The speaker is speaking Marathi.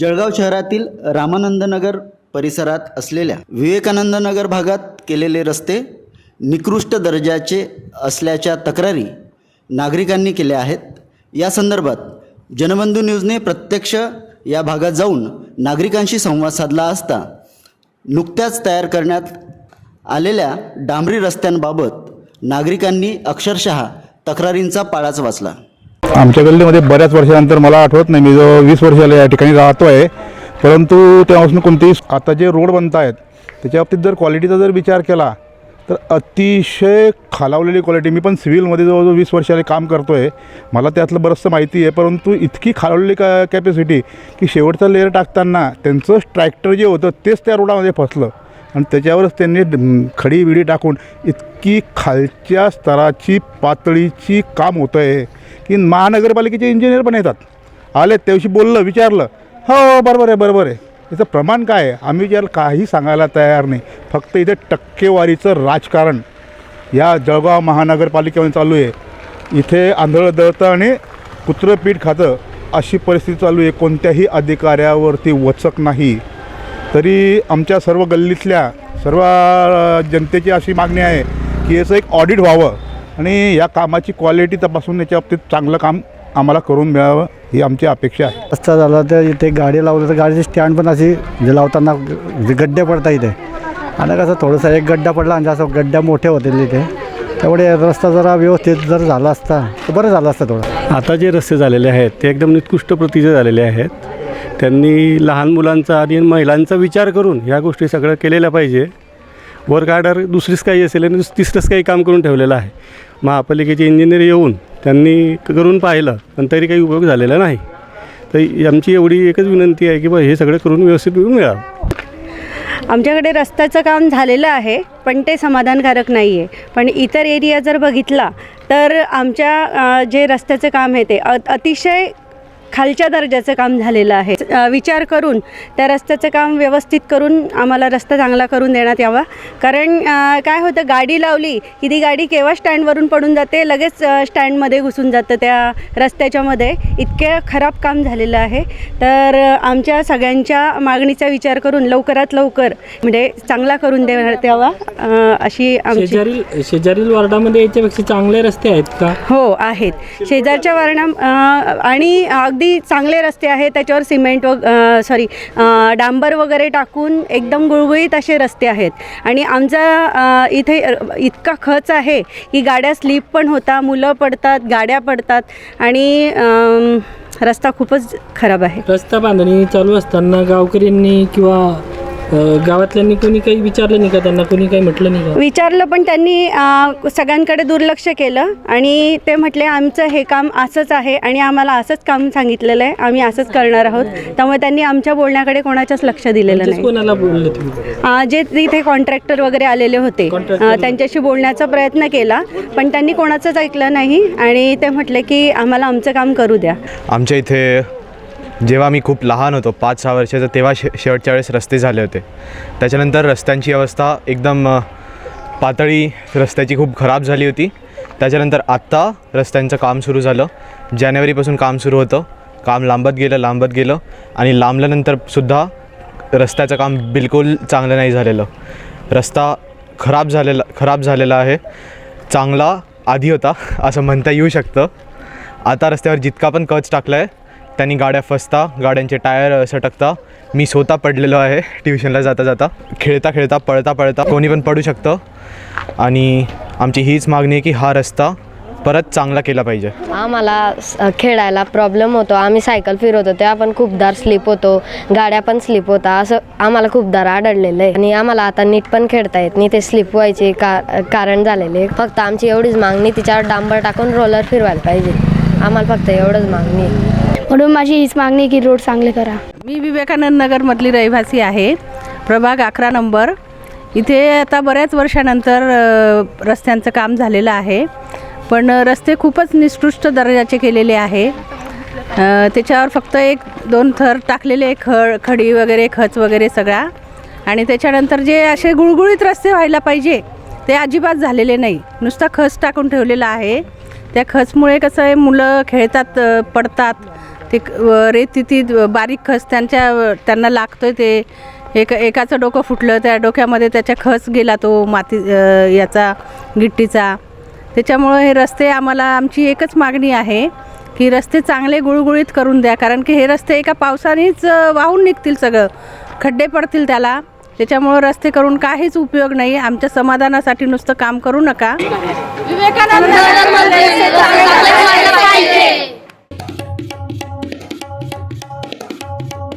जळगाव शहरातील रामानंद नगर परिसरात असलेल्या विवेकानंद नगर भागात केलेले रस्ते निकृष्ट दर्जाचे असल्याच्या तक्रारी नागरिकांनी केल्या आहेत. या संदर्भात जनबंधू न्यूजने प्रत्यक्ष या भागात जाऊन नागरिकांशी संवाद साधला असता नुकत्याच तयार करण्यात आलेल्या डांबरी रस्त्यांबाबत नागरिकांनी अक्षरशः तक्रारींचा पाळाच वाचला. आमच्या गल्लीमध्ये बऱ्याच वर्षानंतर मला आठवत नाही मी जवळ वीस वर्ष या ठिकाणी राहतो आहे परंतु तेव्हापासून कोणतेही आता जे रोड बनत आहेत त्याच्या बाबतीत जर क्वालिटीचा जर विचार केला तर अतिशय खालावलेली क्वालिटी मी पण सिव्हिलमध्ये जवळजवळ वीस वर्षाने काम करतो आहे मला त्यातलं बरंचसं माहिती आहे परंतु इतकी खालावलेली का कॅपॅसिटी की शेवटचा लेअर टाकताना त्यांचं ट्रॅक्टर जे होतं तेच त्या रोडामध्ये फसलं. आणि त्याच्यावरच त्यांनी खडी विडी टाकून इतकी खालच्या स्तराची पातळीची काम होतं आहे की महानगरपालिकेचे इंजिनियर पण येतात. आले त्याविषयी बोललं विचारलं. हो बरोबर आहे बरोबर आहे. याचं प्रमाण काय आहे? आम्ही ज्याला काही सांगायला तयार नाही. फक्त इथे टक्केवारीचं राजकारण. या जळगाव महानगरपालिकेमध्ये चालू आहे. इथे आंधळं दळतं आणि कुत्रं पीठ खातं. अशी परिस्थिती चालू आहे. कोणत्याही अधिकाऱ्यावरती वचक नाही. तरी आमच्या सर्व गल्लीतल्या सर्व जनतेची अशी मागणी आहे की याचं एक ऑडिट व्हावं. आणि या कामाची क्वालिटी तपासून याच्या बाबतीत चांगलं काम आम्हाला करून मिळावं ही आमची अपेक्षा आहे. रस्ता झाला तर इथे गाडी लावलं तर गाडीची स्टँड पण अशी म्हणजे लावताना गड्डे पडतात इथे. आणि कसं थोडंसं एक गड्डा पडला आणि जास्त गड्ड्या मोठे होतील इथे. त्यामुळे रस्ता जरा व्यवस्थित जर झाला असता तर बरं झालं असतं थोडं. आता जे रस्ते झालेले आहेत ते एकदम निकृष्ट प्रतीचे झालेले आहेत. त्यांनी लहान मुलांचा आणि महिलांचा विचार करून ह्या गोष्टी सगळं केलेल्या पाहिजे. वर ऑर्डर दुसरीच काही असेल आणि तिसरंच काही काम करून ठेवलेलं आहे. महापालिकेचे इंजिनियर येऊन त्यांनी करून पाहिलं पण तरी काही उपयोग झालेला नाही. तर आमची एवढी एकच विनंती आहे की बा हे सगळं करून व्यवस्थित मिळून मिळावं. आमच्याकडे रस्त्याचं काम झालेलं आहे पण ते समाधानकारक नाही आहे पण इतर एरिया जर बघितला तर आमच्या जे रस्त्याचं काम आहे ते अतिशय खालच्या दर्जाचं काम झालेलं आहे. विचार करून त्या रस्त्याचं काम व्यवस्थित करून आम्हाला रस्ता चांगला करून देण्यात यावा. कारण काय होतं गाडी लावली की ती गाडी केव्हा स्टँडवरून पडून जाते लगेच स्टँडमध्ये घुसून जातं त्या रस्त्याच्यामध्ये इतके खराब काम झालेलं आहे. तर आमच्या सगळ्यांच्या मागणीचा विचार करून लवकरात लवकर म्हणजे चांगला करून देण्यात यावा अशी आमची शेजारील शेजारील वार्डामध्ये याच्यापेक्षा चांगले रस्ते आहेत का? हो आहेत. शेजारच्या वर्णा आणि अगदी चांगले रस्ते आहेत त्याच्यावर सिमेंट व सॉरी डांबर वगैरे टाकून एकदम गुळगुळीत असे रस्ते आहेत. आणि आमचा इथे इतका खच आहे की गाड्या स्लिप पण होता मुलं पडतात गाड्या पडतात आणि रस्ता खूपच खराब आहे. रस्ता बांधणी चालू असताना गावकऱ्यांनी किंवा गावातल्यांनी कोणी काही विचारलं नाही का? त्यांना कोणी काही म्हटलं नाही का? विचारलं पण त्यांनी अ, सगळ्यांकडे दुर्लक्ष केलं आणि ते म्हटले आमचं हे काम असंच आहे आणि आम्हाला असंच काम सांगितलेलं आहे. आम्ही असंच करणार आहोत. त्यामुळे त्यांनी आमच्या बोलण्याकडे कोणाच्याच लक्ष दिलेलं नाही. कोणाला बोलले तुम्ही? अ, जे तिथे कॉन्ट्रॅक्टर वगैरे आलेले होते अ, त्यांच्याशी बोलण्याचा प्रयत्न केला पण त्यांनी कोणाचंच ऐकलं नाही आणि ते म्हटले की आम्हाला आमचं काम करू द्या. आमच्या इथे जेव्हा मी खूप लहान होतो पाच सहा वर्षाचं तेव्हा शे शेवटच्या वेळेस रस्ते झाले होते. त्याच्यानंतर रस्त्यांची अवस्था एकदम पातळी रस्त्याची खूप खराब झाली होती. त्याच्यानंतर आत्ता रस्त्यांचं काम सुरू झालं. जानेवारीपासून काम सुरू होतं. काम लांबत गेलं लांबत गेलं आणि लांबल्यानंतरसुद्धा रस्त्याचं काम बिलकुल चांगलं नाही झालेलं. रस्ता खराब झालेला खराब झालेला आहे. चांगला आधी होता असं म्हणता येऊ शकतं. आता रस्त्यावर जितका पण कच टाकला आहे त्यांनी गाड्या फसता गाड्यांचे टायर सटकता. मी स्वतः पडलेलो आहे ट्युशनला जाता जाता. खेळता खेळता पळता पळता कोणी पण पडू शकतं. आणि आमची हीच मागणी आहे की हा रस्ता परत चांगला केला पाहिजे. आम्हाला खेळायला प्रॉब्लेम होतो. आम्ही सायकल फिरवतो तेव्हा पण खूपदार स्लिप होतो. गाड्या पण स्लिप होता. असं आम्हाला खूपदार आढळलेलं आहे. आणि आम्हाला आता नीट पण खेळता येत नाही. ते स्लिप व्हायचे का कारण झालेले. फक्त आमची एवढीच मागणी तिच्यावर डांबर टाकून रोलर फिरवायला पाहिजे. आम्हाला फक्त एवढंच मागणी म्हणून माझी हीच मागणी की रोड चांगले करा. मी विवेकानंद नगरमधली रहिवासी आहे. प्रभाग अकरा नंबर. इथे आता बऱ्याच वर्षानंतर रस्त्यांचं काम झालेलं आहे. पण रस्ते खूपच निकृष्ट दर्जाचे केलेले आहे. त्याच्यावर फक्त एक दोन थर टाकलेले खड खडी वगैरे खच वगैरे सगळा. आणि त्याच्यानंतर जे असे गुळगुळीत रस्ते व्हायला पाहिजे ते अजिबात झालेले नाही. नुसता खच टाकून ठेवलेला आहे. त्या खचमुळे कसं आहे मुलं खेळतात पडतात. ते रेती ती बारीक खस त्यांच्या त्यांना लागतोय ते. एक एकाचं डोकं फुटलं त्या डोक्यामध्ये त्याच्या खस गेला तो माती याचा गिट्टीचा. त्याच्यामुळं हे रस्ते आम्हाला आमची एकच मागणी आहे की रस्ते चांगले गुळगुळीत करून द्या. कारण की हे रस्ते एका पावसानेच वाहून निघतील सगळं. खड्डे पडतील त्याला. त्याच्यामुळं रस्ते करून काहीच उपयोग नाही. आमच्या समाधानासाठी नुसतं काम करू नका. विवेकानंद